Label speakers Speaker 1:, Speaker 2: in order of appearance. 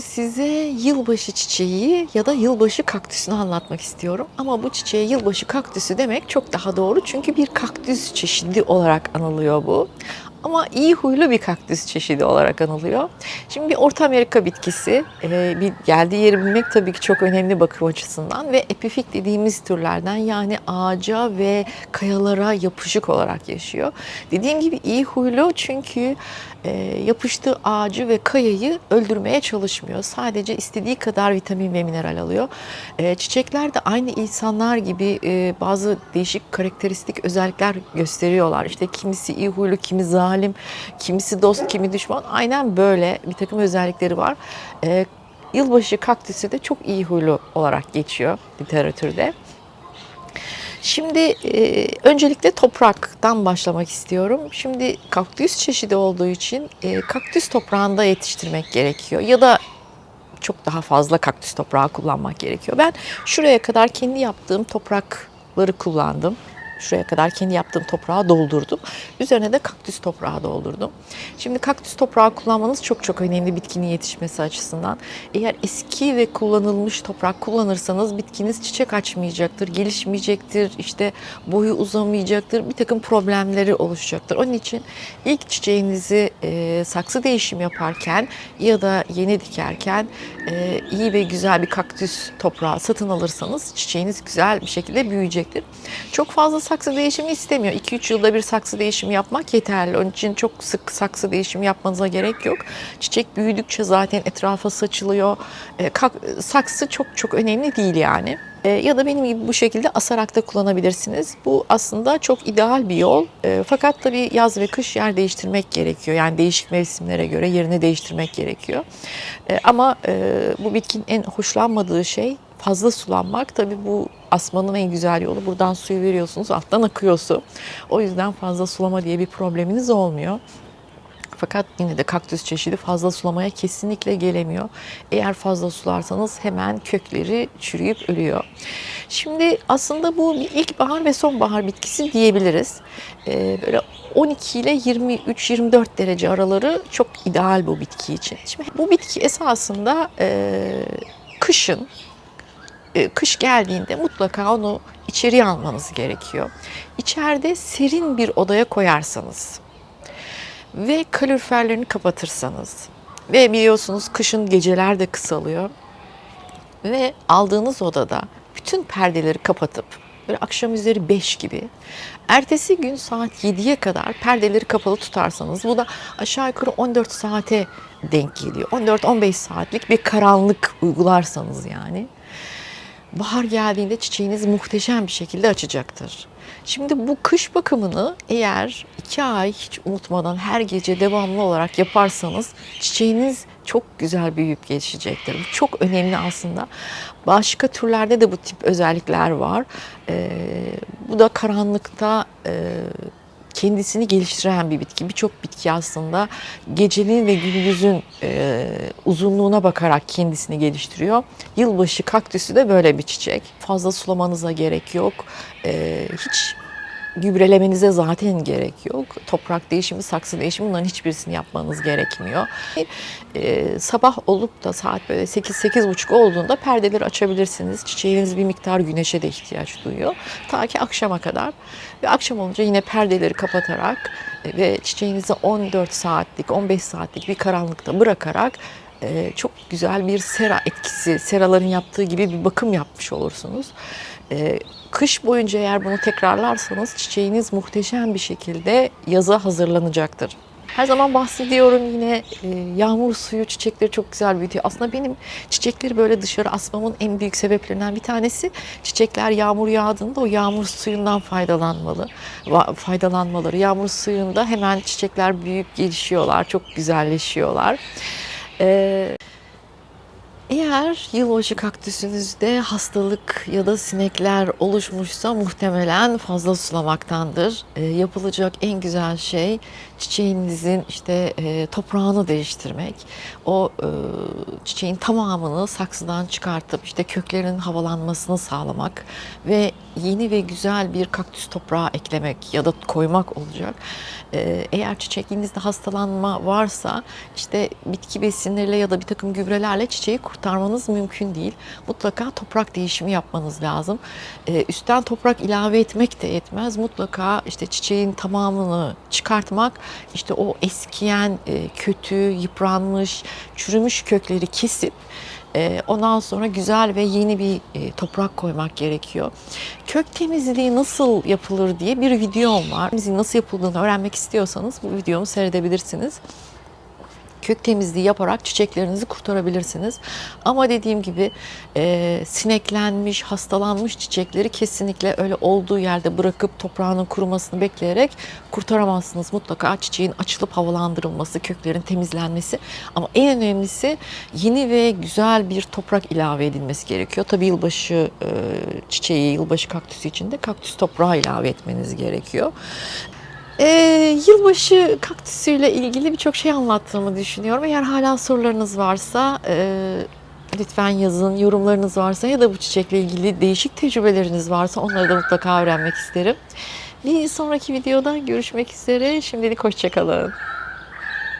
Speaker 1: Bugün size yılbaşı çiçeği ya da yılbaşı kaktüsünü anlatmak istiyorum. Ama bu çiçeğe yılbaşı kaktüsü demek çok daha doğru. Çünkü bir kaktüs çeşidi olarak anılıyor bu. Ama iyi huylu bir kaktüs çeşidi olarak anılıyor. Şimdi bir Orta Amerika bitkisi. Ee, bir geldiği yeri bilmek tabii ki çok önemli bakım açısından. Ve epifik dediğimiz türlerden yani ağaca ve kayalara yapışık olarak yaşıyor. Dediğim gibi iyi huylu çünkü e, yapıştığı ağacı ve kayayı öldürmeye çalışmıyor. Sadece istediği kadar vitamin ve mineral alıyor. E, çiçekler de aynı insanlar gibi e, bazı değişik karakteristik özellikler gösteriyorlar. İşte kimisi iyi huylu, kimi zalim, kimisi dost, kimi düşman. Aynen böyle bir takım özellikleri var. E, yılbaşı kaktüsü de çok iyi huylu olarak geçiyor literatürde. Şimdi e, öncelikle topraktan başlamak istiyorum. Şimdi kaktüs çeşidi olduğu için e, kaktüs toprağında yetiştirmek gerekiyor. Ya da çok daha fazla kaktüs toprağı kullanmak gerekiyor. Ben şuraya kadar kendi yaptığım toprakları kullandım. Şuraya kadar kendi yaptığım toprağı doldurdum. Üzerine de kaktüs toprağı doldurdum. Şimdi kaktüs toprağı kullanmanız çok çok önemli bitkinin yetişmesi açısından. Eğer eski ve kullanılmış toprak kullanırsanız bitkiniz çiçek açmayacaktır, gelişmeyecektir, işte boyu uzamayacaktır, bir takım problemleri oluşacaktır. Onun için ilk çiçeğinizi e, saksı değişimi yaparken ya da yeni dikerken e, iyi ve güzel bir kaktüs toprağı satın alırsanız çiçeğiniz güzel bir şekilde büyüyecektir. Çok fazla saksı değişimi istemiyor. 2-3 yılda bir saksı değişimi yapmak yeterli. Onun için çok sık saksı değişimi yapmanıza gerek yok. Çiçek büyüdükçe zaten etrafa saçılıyor. E, saksı çok çok önemli değil yani. E, ya da benim gibi bu şekilde asarak da kullanabilirsiniz. Bu aslında çok ideal bir yol. E, fakat tabii yaz ve kış yer değiştirmek gerekiyor. Yani değişik mevsimlere göre yerini değiştirmek gerekiyor. Ama bu bitkinin en hoşlanmadığı şey fazla sulanmak. Tabii bu asmanın en güzel yolu. Buradan suyu veriyorsunuz, alttan akıyor su. O yüzden fazla sulama diye bir probleminiz olmuyor. Fakat yine de kaktüs çeşidi fazla sulamaya kesinlikle gelemiyor. Eğer fazla sularsanız hemen kökleri çürüyüp ölüyor. Şimdi aslında bu ilkbahar ve sonbahar bitkisi diyebiliriz. Ee, böyle 12 ile 23-24 derece araları çok ideal bu bitki için. Şimdi bu bitki esasında e, kışın kış geldiğinde mutlaka onu içeriye almanız gerekiyor. İçeride serin bir odaya koyarsanız ve kaloriferlerini kapatırsanız ve biliyorsunuz kışın geceler de kısalıyor ve aldığınız odada bütün perdeleri kapatıp böyle akşam üzeri 5 gibi ertesi gün saat 7'ye kadar perdeleri kapalı tutarsanız bu da aşağı yukarı 14 saate denk geliyor. 14-15 saatlik bir karanlık uygularsanız yani bahar geldiğinde çiçeğiniz muhteşem bir şekilde açacaktır. Şimdi bu kış bakımını eğer iki ay hiç unutmadan her gece devamlı olarak yaparsanız çiçeğiniz çok güzel büyüyüp gelişecektir. Bu çok önemli aslında. Başka türlerde de bu tip özellikler var. Ee, bu da karanlıkta e, kendisini geliştiren bir bitki. Birçok bitki aslında gecenin ve gündüzün e, uzunluğuna bakarak kendisini geliştiriyor. Yılbaşı kaktüsü de böyle bir çiçek. Fazla sulamanıza gerek yok. E, hiç gübrelemenize zaten gerek yok. Toprak değişimi, saksı değişimi bunların hiçbirisini yapmanız gerekmiyor. E, sabah olup da saat böyle 8-8.30 olduğunda perdeleri açabilirsiniz. Çiçeğiniz bir miktar güneşe de ihtiyaç duyuyor. Ta ki akşama kadar. Ve akşam olunca yine perdeleri kapatarak e, ve çiçeğinizi 14 saatlik, 15 saatlik bir karanlıkta bırakarak e, çok güzel bir sera etkisi, seraların yaptığı gibi bir bakım yapmış olursunuz. E, kış boyunca eğer bunu tekrarlarsanız çiçeğiniz muhteşem bir şekilde yaza hazırlanacaktır. Her zaman bahsediyorum yine e, yağmur suyu çiçekleri çok güzel büyütüyor. Aslında benim çiçekleri böyle dışarı asmamın en büyük sebeplerinden bir tanesi çiçekler yağmur yağdığında o yağmur suyundan faydalanmalı. Faydalanmaları. Yağmur suyunda hemen çiçekler büyüyüp gelişiyorlar, çok güzelleşiyorlar. Ee, eğer yılbaşı kaktüsünüzde hastalık ya da sinekler oluşmuşsa muhtemelen fazla sulamaktandır. E, yapılacak en güzel şey çiçeğinizin işte e, toprağını değiştirmek. O e, çiçeğin tamamını saksıdan çıkartıp işte köklerin havalanmasını sağlamak ve yeni ve güzel bir kaktüs toprağı eklemek ya da koymak olacak. Ee, eğer çiçeğinizde hastalanma varsa işte bitki besinleriyle ya da bir takım gübrelerle çiçeği kurtarmanız mümkün değil. Mutlaka toprak değişimi yapmanız lazım. Ee, üstten toprak ilave etmek de yetmez. Mutlaka işte çiçeğin tamamını çıkartmak, işte o eskiyen, e, kötü, yıpranmış, çürümüş kökleri kesip e, ondan sonra güzel ve yeni bir e, toprak koymak gerekiyor. Kök temizliği nasıl yapılır diye bir videom var. Temizliğin nasıl yapıldığını öğrenmek istiyorsanız bu videomu seyredebilirsiniz kök temizliği yaparak çiçeklerinizi kurtarabilirsiniz. Ama dediğim gibi e, sineklenmiş, hastalanmış çiçekleri kesinlikle öyle olduğu yerde bırakıp toprağının kurumasını bekleyerek kurtaramazsınız. Mutlaka çiçeğin açılıp havalandırılması, köklerin temizlenmesi. Ama en önemlisi yeni ve güzel bir toprak ilave edilmesi gerekiyor. Tabii yılbaşı e, çiçeği, yılbaşı kaktüsü için de kaktüs toprağı ilave etmeniz gerekiyor. Ee, yılbaşı kaktüsüyle ilgili birçok şey anlattığımı düşünüyorum. Eğer hala sorularınız varsa e, lütfen yazın. Yorumlarınız varsa ya da bu çiçekle ilgili değişik tecrübeleriniz varsa onları da mutlaka öğrenmek isterim. Bir sonraki videoda görüşmek üzere. Şimdilik hoşçakalın.